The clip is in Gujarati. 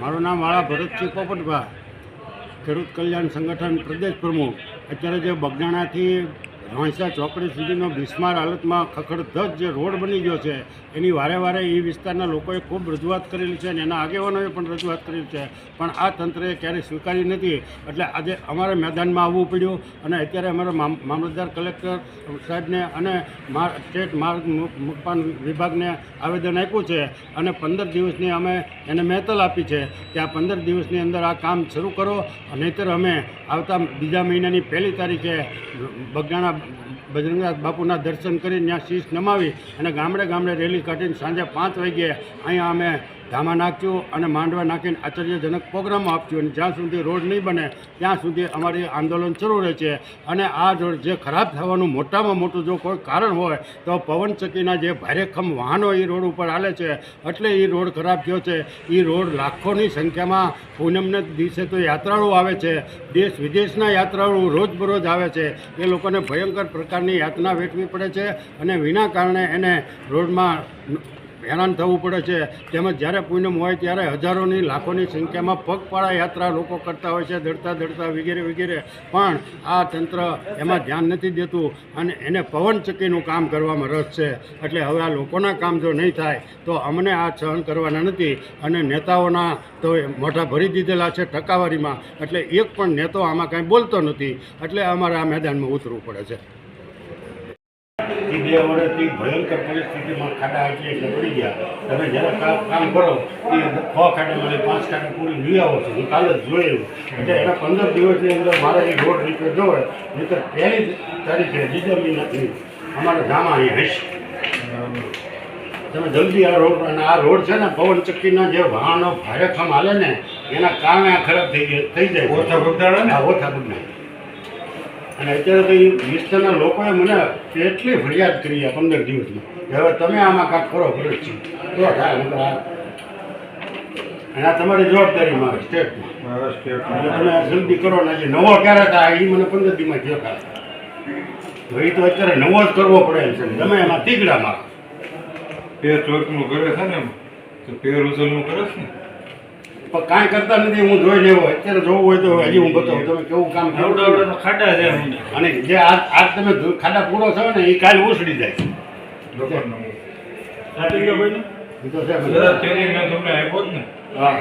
મારું નામ વાળા ભરતસિંહ પોપટભા ખેડૂત કલ્યાણ સંગઠન પ્રદેશ પ્રમુખ. અત્યારે જે બગદાણાથી રોણસા ચોકડી સુધીનો બિસ્માર હાલતમાં ખખડધજ જે રોડ બની ગયો છે. એની વારે વારે એ વિસ્તારના લોકોએ ખૂબ રજૂઆત કરેલી છે અને એના આગેવાનોએ પણ રજૂઆત કરેલી છે. પણ આ તંત્રએ ક્યારેય સ્વીકારી નથી. એટલે આજે અમારે મેદાનમાં આવવું પડ્યું અને અત્યારે અમારા મામ- મામલતદાર કલેક્ટર સાહેબને અને સ્ટેટ માર્ગ મકાન વિભાગને આવેદન આપ્યું છે અને પંદર દિવસની અમે એને મહેતલ આપી છે કે આ પંદર દિવસની અંદર આ કામ શરૂ કરો. નહીંતર અમે આવતા બીજા મહિનાની પહેલી તારીખે બગદાણા બજરંગનાથ બાપુના દર્શન કરી ત્યાં શીશ નમાવી અને ગામડે ગામડે રેલી કાઢીને સાંજે પાંચ વાગ્યે અહીંયા અમે ધામા નાખ્યું અને માંડવા નાખીને આશ્ચર્યજનક પ્રોગ્રામ આપ્યું અને જ્યાં સુધી રોડ નહીં બને, ત્યાં સુધી અમારી આંદોલન શરૂ રહે છે અને આ રોડ જે ખરાબ થવાનું મોટામાં મોટું જો કોઈ કારણ હોય, તો પવનચક્કીના જે ભારેખમ વાહનો એ રોડ ઉપર હાલે છે. એટલે એ રોડ ખરાબ થયો છે. એ રોડ લાખોની સંખ્યામાં પૂનમને દિવસે તો યાત્રાળુ આવે છે. દેશ વિદેશના યાત્રાળુ રોજબરોજ આવે છે. એ લોકોને ભયંકર પ્રકારની યાતના વેઠવી પડે છે. અને વિના કારણે એને રોડમાં હેરાન થવું પડે છે. તેમજ જ્યારે પૂનમ હોય ત્યારે હજારોની લાખોની સંખ્યામાં પગપાળા યાત્રા લોકો કરતા હોય છે, દડતા દડતા વગેરે વગેરે. પણ આ તંત્ર એમાં ધ્યાન નથી દેતું અને એને પવનચક્કીનું કામ કરવામાં રસ છે. એટલે હવે આ લોકોના કામ જો નહીં થાય, તો અમને આ સહન કરવાના નથી. અને નેતાઓના તો મોઢા ભરી દીધેલા છે ટકાવારીમાં. એટલે એક પણ નેતો આમાં કાંઈ બોલતો નથી. એટલે અમારે આ મેદાનમાં ઉતરવું પડે છે. બે વર્ષથી ભયંકર પરિસ્થિતિમાં ખાડા આટલી એટલે પડી ગયા. તમે જ્યારે કામ કરો. એ છ ખાડામાં પાંચ ખાડા પૂરી લઈ આવો છો. હું કાલે જ જોયેલું એટલે એના પંદર દિવસની અંદર મારે એ રોડ રિપેર જોવે. નહીં તો પહેલી તારીખે બીજા મહિનાથી અમારે ધામા અહીંયા હશે. તમે જલ્દી આ રોડ અને આ રોડ છે ને પવન ચક્કીના જે વાહનો ભારેખમ હાલે ને એના કારણે આ ખરાબ થઈ ગયા થઈ જાય ઓછા બગદાણા ને? ઓછા બગદાણા અને અત્યારે તો એ વિસ્તારના લોકોએ મને કેટલી ફરિયાદ કરી આ પંદર દિવસની કે હવે તમે આમાં કાંઈક કરો ભરત છે. તો થાય નહીંતર આ અને આ તમારી જવાબદારીમાં આવે સ્ટેટમાં. એટલે તમે જલ્દી કરો ને જે નવો ક્યારે થાય એ મને પંદર દિવસમાં કયો કાલે તો એ તો અત્યારે નવો જ કરવો પડે છે તમે એમાં તીગડા મારો. પેર ચોકનું કરે છે ને તો પેર ઉજલનું કરે છે ને? પણ કાંઈ કરતા નથી હું જોઈ લેવો. અત્યારે જોવું હોય તો હજી હું બતાવું. તમે કેવું કામ કરો ખાડા છે અને જે આજ આજ તમે ખાડા પૂરો થયો ને એ કાલ ઉછળી જાય. એ તો છે બધા. તમને આપ્યો જ ને. હા